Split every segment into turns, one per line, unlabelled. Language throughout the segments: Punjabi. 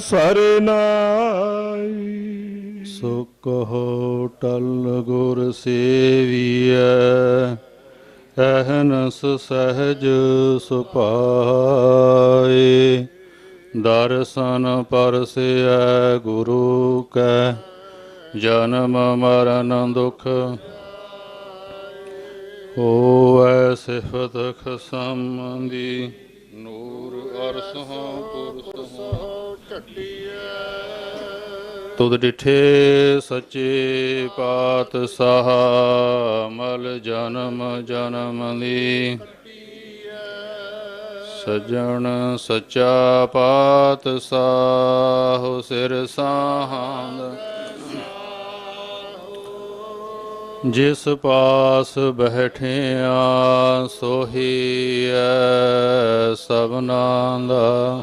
ਸਰਨਾਈ।
ਸੋ ਕਹੋ ਟਲ ਗੁਰ ਸੇਵੀਐ, ਅਹਨਸ ਸਹਿਜ ਸੁਪਾਏ। ਦਰਸ਼ਨ ਪਰਸਿਐ ਗੁਰੂ ਕੈ, ਜਨਮ ਮਰਨ ਦੁਖ ਹੋਵੈ ਸਿਫਤ ਖਸਮ ਦੀ। ਨੂਰ ਅਰਸਹਾਂ ਤੁਧ ਡਿਠੇ ਸੱਚੇ ਪਾਤਸ਼ਾਹ, ਮਲ ਜਨਮ ਜਨਮ ਦੀ ਸਜਣ ਸੱਚਾ ਪਾਤਸ਼ਾਹ, ਸਿਰ ਸਾਹੰਦ। ਜਿਸ ਪਾਸ ਬੈਠਿਆ, ਸੋਹੀ ਐ ਸਭਨਾਂ ਦਾ।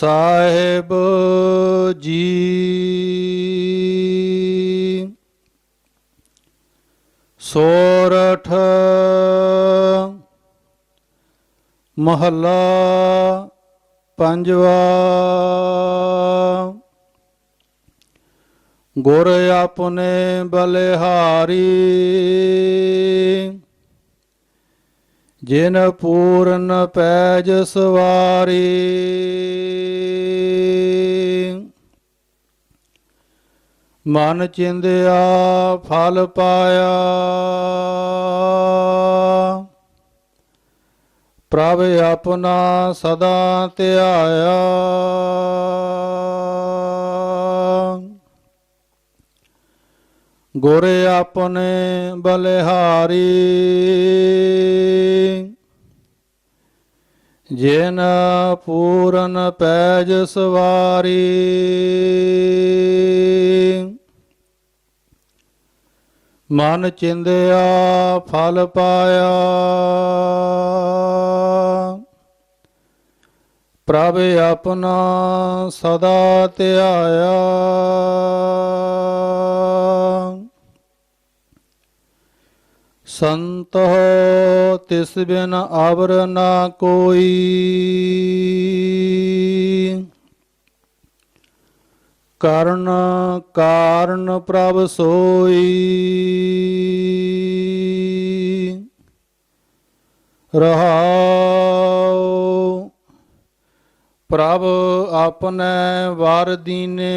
ਸਾਹਿਬ ਜੀ। ਸੋਰਠ ਮਹੱਲਾ ਪੰਜਵਾ। ਗੁਰ ਆਪਣੇ ਬਲਿਹਾਰੀ। ਜਿਨ ਪੂਰਨ ਪੈਜ ਸਵਾਰੀ। ਮਨ ਚਿੰਦਿਆ ਫਲ ਪਾਇਆ। ਪ੍ਰਭ ਆਪਣਾ ਸਦਾ ਧਿਆਇਆ। ਗੁਰ ਆਪਣੇ ਬਲਿਹਾਰੀ। ਜਿਨ ਪੂਰਨ ਪੈਜ ਸਵਾਰੀ। ਮਨ ਚਿੰਦਿਆ ਫਲ ਪਾਇਆ। ਪ੍ਰਭ ਆਪਣਾ ਸਦਾ ਧਿਆਇਆ। ਸੰਤੋ ਤਿਸ ਬਿਨ ਅਵਰ ਨਾ ਕੋਈ। ਕਰਨ ਕਾਰਨ ਪ੍ਰਭ ਸੋਈ। ਰਹਾਉ ਪ੍ਰਭ ਆਪਣੇ ਵਾਰ ਦੀਨੇ।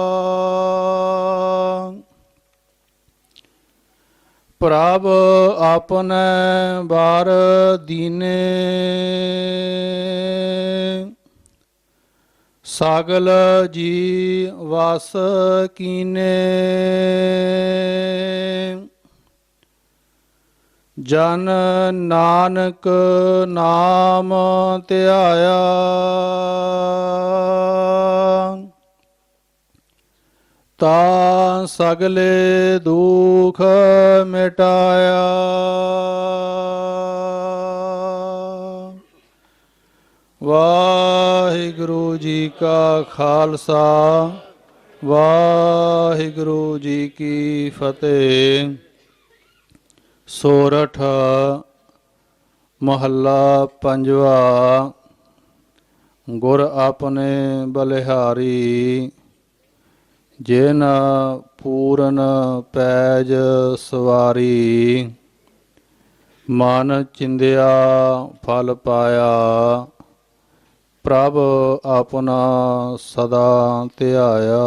ਪ੍ਰਭ ਆਪਣੇ ਬਾਰ ਦੀਨੇ। ਸਾਗਲ ਜੀ ਵਸ ਕੀਨੇ। ਜਨ ਨਾਨਕ ਨਾਮ ਧਿਆਇਆ। ਤਾ ਸਗਲੇ ਦੁਖ ਮਿਟਾਇਆ। ਵਾਹਿਗੁਰੂ ਜੀ ਕਾ ਖਾਲਸਾ, ਵਾਹਿਗੁਰੂ ਜੀ ਕੀ ਫਤਿਹ। ਸੋਰਠ ਮਹੱਲਾ ਪੰਜਵਾ, ਗੁਰ ਆਪਣੇ ਬਲਿਹਾਰੀ। ਜਿਨ ਪੂਰਨ ਪੈਜ ਸਵਾਰੀ ਮਨ ਚਿੰਦਿਆ ਫਲ ਪਾਇਆ ਪ੍ਰਭ ਆਪਣਾ ਸਦਾ ਧਿਆਇਆ।